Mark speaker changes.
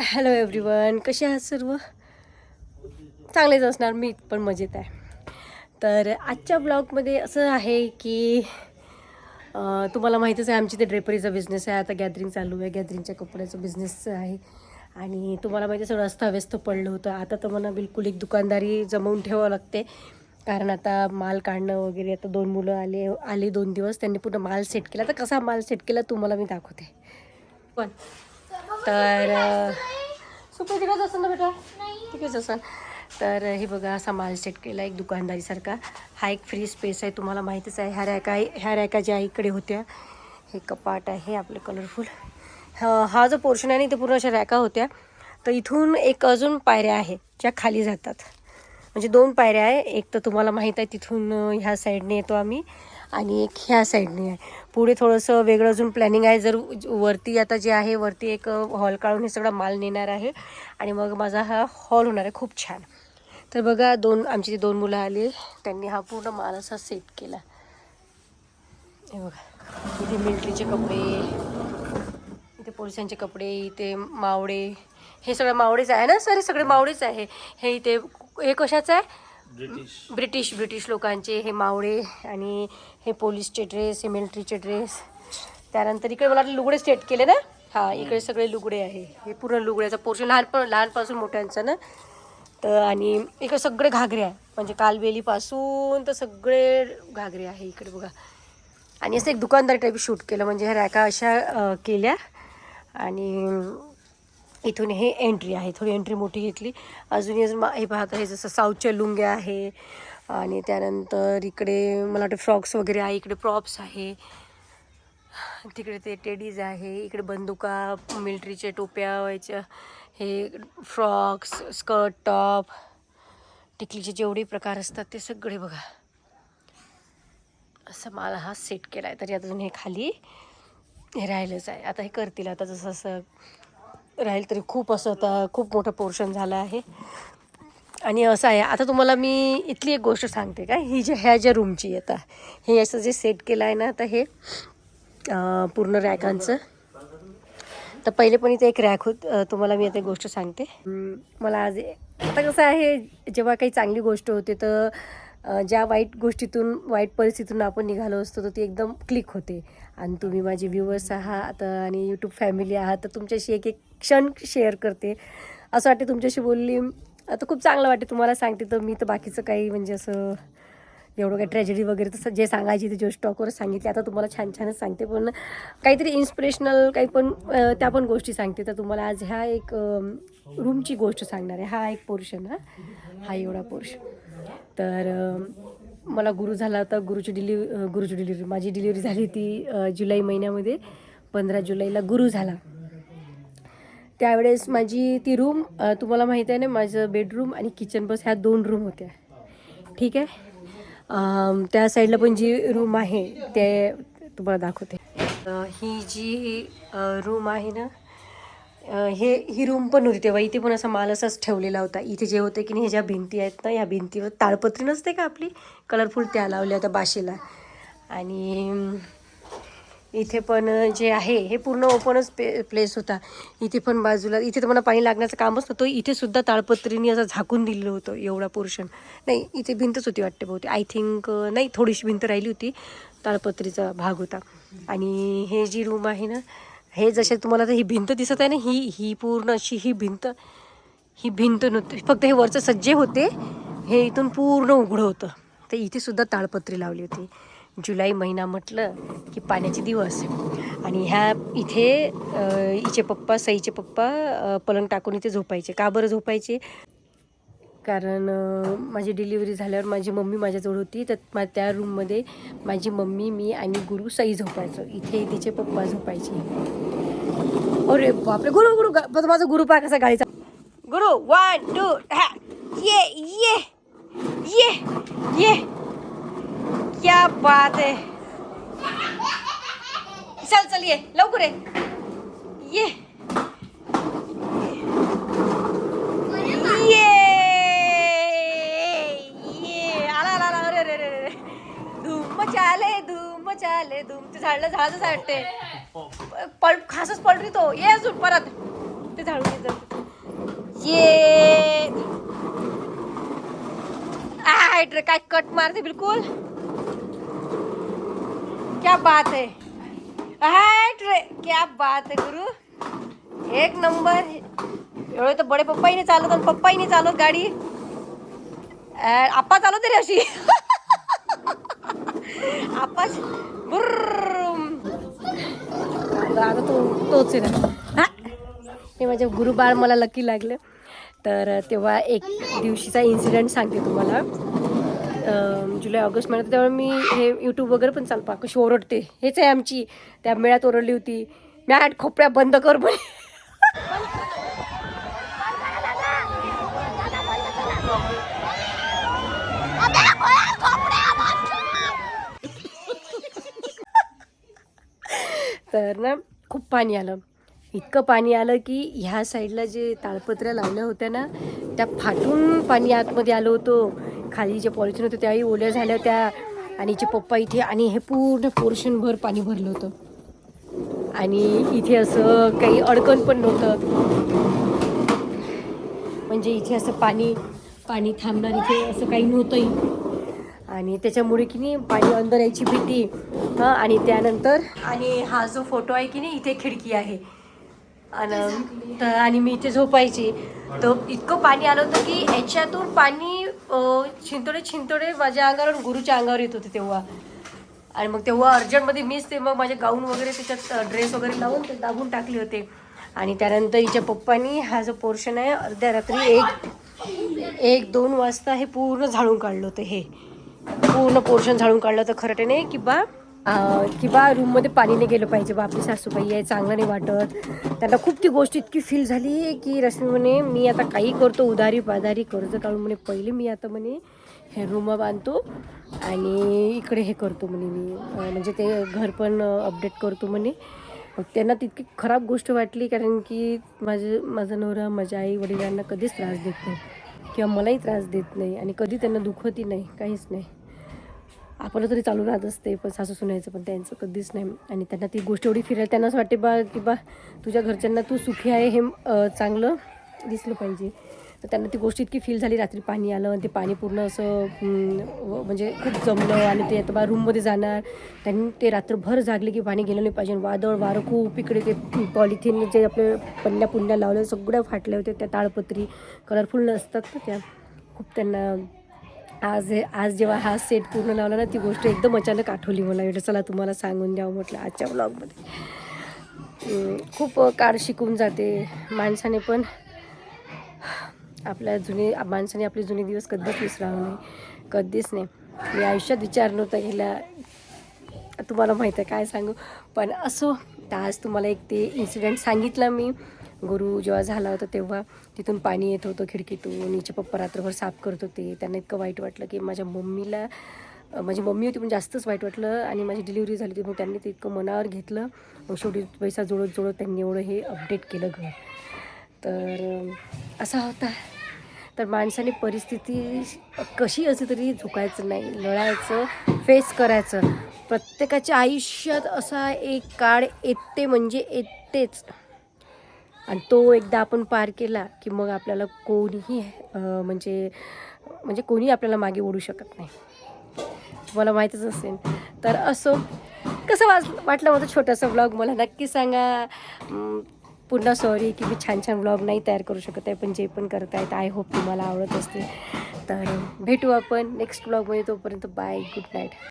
Speaker 1: Hello everyone कसे आहात सर्व? चांगलेच असणार. मी पण मजेत आहे. तर आजच्या ब्लॉगमध्ये असं आहे की तुम्हाला माहितीच आहे आमची ते ड्रेपरीचा बिझनेस आहे. आता गॅदरिंग चालू आहे. गॅदरिंगच्या कपड्याचा बिझनेस आहे. आणि तुम्हाला माहिती सगळं अस्ताव्यस्त पडलं होतं. आता तर मला बिलकुल एक दुकानदारी जमवून ठेवावं लागते. कारण आता माल काढणं वगैरे आता दोन मुलं आले आले दोन दिवस. त्यांनी पूर्ण माल सेट केला. तर कसा माल सेट केला तुम्हाला मी दाखवते. पण तर सुपे तिकडेच असेल ना बेटा तिकडेच असेल तर हे बघा असा माल सेट केला एक दुकानदारीसारखा. हा एक फ्री स्पेस आहे तुम्हाला माहितीच आहे. ह्या रॅका ह्या रॅका ज्या इकडे होत्या हे कपाट आहे आपले कलरफुल हा जो पोर्शन आहे ना ते पूर्ण अशा रॅका होत्या. तर इथून एक अजून पायऱ्या आहे ज्या खाली जातात. म्हणजे दोन पायऱ्या आहे. एक तर तुम्हाला माहीत आहे तिथून ह्या साईडने येतो आम्ही आणि एक ह्या साईडने आहे. पुढे थोडंसं वेगळं अजून प्लॅनिंग आहे. जर वरती आता जे आहे वरती एक हॉल काढून हे सगळं माल नेणार आहे आणि मग माझा हा हॉल होणार आहे. खूप छान. तर बघा दोन आमची जी दोन मुलं आली त्यांनी हा पूर्ण माल असा सेट केला. हे बघा. इथे मिल्ट्रीचे कपडे इथे पोलिसांचे कपडे इथे मावडे हे सगळं मावळेच आहे ना सर? हे सगळे मावळेच आहे. हे इथे हे कशाचं आहे?
Speaker 2: ब्रिटिश.
Speaker 1: ब्रिटिश ब्रिटिश लोकांचे हे मावळे आणि हे पोलीसचे ड्रेस हे मिलिटरीचे ड्रेस. त्यानंतर इकडे मला लुगडे स्टेट केले ना? हां इकडे सगळे लुगडे आहे. हे पूर्ण लुगड्याचा पोर्शन लहानपण लहानपासून मोठ्यांचं ना? तर आणि इकडे सगळे घागरे आहे. म्हणजे कालबेलीपासून तर सगळे घागरे आहे इकडे बघा. आणि असं एक दुकानदार टाईप शूट केलं. म्हणजे ह्या रॅका अशा केल्या. आणि इथून हे एंट्री आहे. थोडी एंट्री मोठी घेतली. अजून हे मा- हे जसं साऊथच्या लुंग्या आहे. आणि त्यानंतर इकडे मला वाटतं फ्रॉक्स वगैरे आहे. इकडे प्रॉप्स आहे. तिकडे ते टेडीज आहे. इकडे बंदुका मिलिटरीच्या टोप्या व्हायच्या. हे फ्रॉक्स स्कर्ट टॉप टिकलीचे जेवढे प्रकार असतात ते सगळे बघा. असं मला हा सेट केला आहे तरी अजून हे खाली हे राहिलंच आहे. आता हे करतील. आता जसं असं राहील तरी खूप असं आता खूप मोठं पोर्शन झालं आहे. आणि असं आहे आता तुम्हाला मी इथली एक गोष्ट सांगते काय ही जे ह्या ज्या रूमची आता हे असं जे सेट केलं आहे ना आता हे पूर्ण रॅकांचं तर पहिले पण इथे एक रॅक होत तुम्हाला मी आता गोष्ट सांगते. मला आज आता कसं आहे जेव्हा काही चांगली गोष्ट होते तर ज्या वाईट गोष्टीतून वाईट परिस्थितीतून आपण निघालो असतो तर ती एकदम क्लिक होते. आणि तुम्ही माझे व्ह्युअर्स आहात आणि यूट्यूब फॅमिली आहात तर तुमच्याशी एक एक क्षण शेअर करते. असं वाटते तुमच्याशी बोलली. आता खूप चांगलं वाटते तुम्हाला सांगते तर मी तर बाकीचं काही म्हणजे असं एवढं काही ट्रॅजेडी वगैरे तसं जे सांगायची ते जे स्टॉकवरच सांगितले आता तुम्हाला छान छानच सांगते. पण काहीतरी इन्स्पिरेशनल काही पण त्या पण गोष्टी सांगते. तर तुम्हाला आज ह्या एक रूमची गोष्ट सांगणार आहे. हा एक पोर्शन हा. हा एवढा पोर्शन तर मला गुरु झाला होता गुरुची डिलिव्ह गुरुची डिलिव्हरी माझी डिलिव्हरी झाली ती जुलै महिन्यामध्ये पंधरा जुलैला गुरु झाला. त्यावेळेस माझी ती रूम तुम्हाला माहीत आहे ना माझं बेडरूम आणि किचन बस ह्या दोन रूम होत्या. ठीक आहे? त्या साईडला पण जी रूम आहे ते तुम्हाला दाखवते. ही जी रूम आहे ना हे ही रूम पण होती तेव्हा. इथे पण असा माल असाच ठेवलेला होता. इथे जे होते की नाही ज्या भिंती आहेत ना या भिंतीवर ताळपत्री नसते का आपली? कलरफुल त्या लावल्या होत्या बाशीला. आणि इथे पण जे आहे हे पूर्ण ओपनच पे प्लेस होता. इथे पण बाजूला इथे तुम्हाला पाणी लागण्याचं कामच नव्हतं इथेसुद्धा ताळपत्रीने असं झाकून दिलेलं होतं एवढा पोर्शन नाही इथे भिंतच होती वाटते बहुते आय थिंक नाही थोडीशी भिंत राहिली होती. ताळपत्रीचा भाग होता. आणि हे जी रूम आहे ना हे जसे तुम्हाला आता ही भिंत दिसत आहे ना ही ही पूर्ण अशी ही भिंत ही भिंत नव्हती. फक्त हे वरचं सज्जे होते हे इथून पूर्ण उघडं होतं. तर इथे सुद्धा ताळपत्री लावली होती. जुलै महिना म्हटलं की पाण्याचे दिवस. आणि ह्या इथे इचे हिचे पप्पा सईचे पप्पा पलंग टाकून इथे झोपायचे. का बरं झोपायचे? कारण माझी डिलिव्हरी झाल्यावर माझी मम्मी माझ्याजवळ होती. तर मा त्या रूममध्ये माझी मम्मी मी आणि गुरु सई झोपायचो. इथे तिचे पप्पा झोपायचे. अरे बापरे! गुरु गुरु माझा गुरु पा कसा गाडीचा गुरु वन टू ये ये ये ये. क्या बात है. चल चल ये लवकर ये ये. ये ये आला आला आला अरे अरे अरे अरे धूम मचाले धूम मचाले धूम ते झाडलं झाडच वाटते. पल खासच पलटी तो. ये अजून परत. ते झाडून येत ये. काय कट मारते बिलकुल. क्या बात है. हाय ट्रे क्या बात है गुरु. एक नंबर. एवढे तर बडे पप्पाही नाही चालत आणि पप्पाही नाही चालत गाडी. अ, आप्पा चालवते रे अशी. आप्पा आता तो तोच आहे ना. हे? माझे गुरुबाळ मला लकी लागलं. तर तेव्हा एक दिवशीचा इन्सिडेंट सांगते तुम्हाला. जुलै ऑगस्ट महिन्यात तेव्हा मी हे यूट्यूब वगैरे पण चालू कशी ओरडते हेच आहे आमची. त्या मेळ्यात ओरडली होती. मॅट खोपड्या बंद कर म्हणे. तर ना खूप पाणी आलं. इतकं पाणी आलं की ह्या साईडला जे ताळपत्र्या लावल्या होत्या ना त्या फाटून पाणी आतमध्ये आलं होतं. खाली जे पॉलिथिन होतं त्याही ओल्या झाल्या त्या. आणि जे पप्पा इथे आणि हे पूर्ण पोर्शनभर पाणी भरलं होतं. आणि इथे असं काही अडकण पण नव्हतं. म्हणजे इथे असं पाणी पाणी थांबणार इथे असं काही नव्हतंही. आणि त्याच्यामुळे की नाही पाणी अंदर यायची भीती. हां आणि त्यानंतर आणि हा जो फोटो आहे की नाही इथे खिडकी आहे. आणि तर आणि मी इथे झोपायची. तर इतकं पाणी आलं होतं की याच्यातून पाणी छिंतोडे छिंतोडे माझ्या अंगावर गुरुच्या अंगावर येत होते तेव्हा. आणि मग तेव्हा अर्जंटमध्ये मीच ते मग माझे गाऊन वगैरे त्याच्यात ड्रेस वगैरे लावून ते दाबून टाकले होते. आणि त्यानंतर हिच्या पप्पानी हा जो पोर्शन आहे अर्ध्या रात्री एक एक दोन वाजता हे पूर्ण झाडून काढलं होतं हे. पूर्ण पोर्शन झाडून काढलं तर खरं नाही? की बा की बा रूममध्ये पाणी नाही गेलं पाहिजे बा आपली सासूबाई आहे चांगलं नाही वाटत. त्यांना खूप ती गोष्ट इतकी फील झाली की रश्मी म्हणे मी आता काही करतो उधारी पाधारी कर्ज काढून म्हणे पहिले मी आता म्हणे हे रूम बांधतो आणि इकडे हे करतो म्हणे मी. म्हणजे ते घर पण अपडेट करतो म्हणे. मग त्यांना तितकी खराब गोष्ट वाटली कारण की माझे माझा नवरा माझ्या आई वडिलांना कधीच त्रास देत नाही. किंवा मलाही त्रास देत नाही आणि कधी त्यांना दुखतही नाही काहीच नाही. आपलं तरी चालू राहत असते पण सासू सुनायचं पण त्यांचं कधीच नाही. आणि त्यांना ती गोष्ट एवढी फिरायला त्यांना असं वाटते बा की बा तुझ्या घरच्यांना तू सुखी आहे हे चांगलं दिसलं पाहिजे. तर त्यांना ती गोष्ट इतकी फील झाली रात्री पाणी आलं आणि ते पाणी पूर्ण असं म्हणजे खूप जमलं आणि ते आता बा रूममध्ये जाणार. त्यांनी ते रात्रभर जागले की पाणी गेलं नाही पाहिजे. वादळ वारं खूप इकडे ते पॉलिथिन जे आपले पल्ल्या पुण्या लावले सगळ्या फाटल्या होत्या त्या ताळपत्री कलरफुल नसतात त्या. खूप त्यांना आज आज जेव्हा हा सेट पूर्ण लावला ना ती गोष्ट एकदम अचानक आठवली मला. एवढं चला तुम्हाला सांगून द्यावं म्हटलं आजच्या ब्लॉगमध्ये खूप काळ शिकून जाते. माणसाने पण आपल्या जुने माणसाने आपले जुने दिवस कधीच विसरावं नाही. कधीच नाही. मी आयुष्यात विचार नव्हता गेला तुम्हाला माहीत आहे काय सांगू? पण असो तर आज तुम्हाला एक ते इन्सिडेंट सांगितलं मी. गुरु जेव्हा झाला होता तेव्हा तिथून पाणी येत होतं खिडकीतून हिचे पप्पा रात्रभर साफ करत होते. त्यांना इतकं वाईट वाटलं की माझ्या मम्मीला माझी मम्मी होती पण जास्तच वाईट वाटलं आणि माझी डिलिव्हरी झाली होती मग त्यांनी ते इतकं मनावर घेतलं. मग शेवटी पैसा जोडत जोडत त्यांनी एवढं हे अपडेट केलं घर. तर असा होता. तर माणसाने परिस्थिती कशी असली तरी झुकायचं नाही लढायचं फेस करायचं. प्रत्येकाच्या आयुष्यात असा एक काळ येते म्हणजे येतेच. आणि तो एकदा आपण पार केला की मग आपल्याला कोणीही म्हणजे म्हणजे कोणी आपल्याला मागे ओढू शकत नाही. तुम्हाला माहीतच असेल. तर असो कसं वाज वाटलं माझं छोटासा ब्लॉग मला नक्की सांगा. पुन्हा सॉरी की मी छान छान ब्लॉग नाही तयार करू शकत आहे पण जे पण करत आहेत आय होप तुम्हाला आवडत असते तर भेटू आपण नेक्स्ट ब्लॉगमध्ये तोपर्यंत बाय गुड नाईट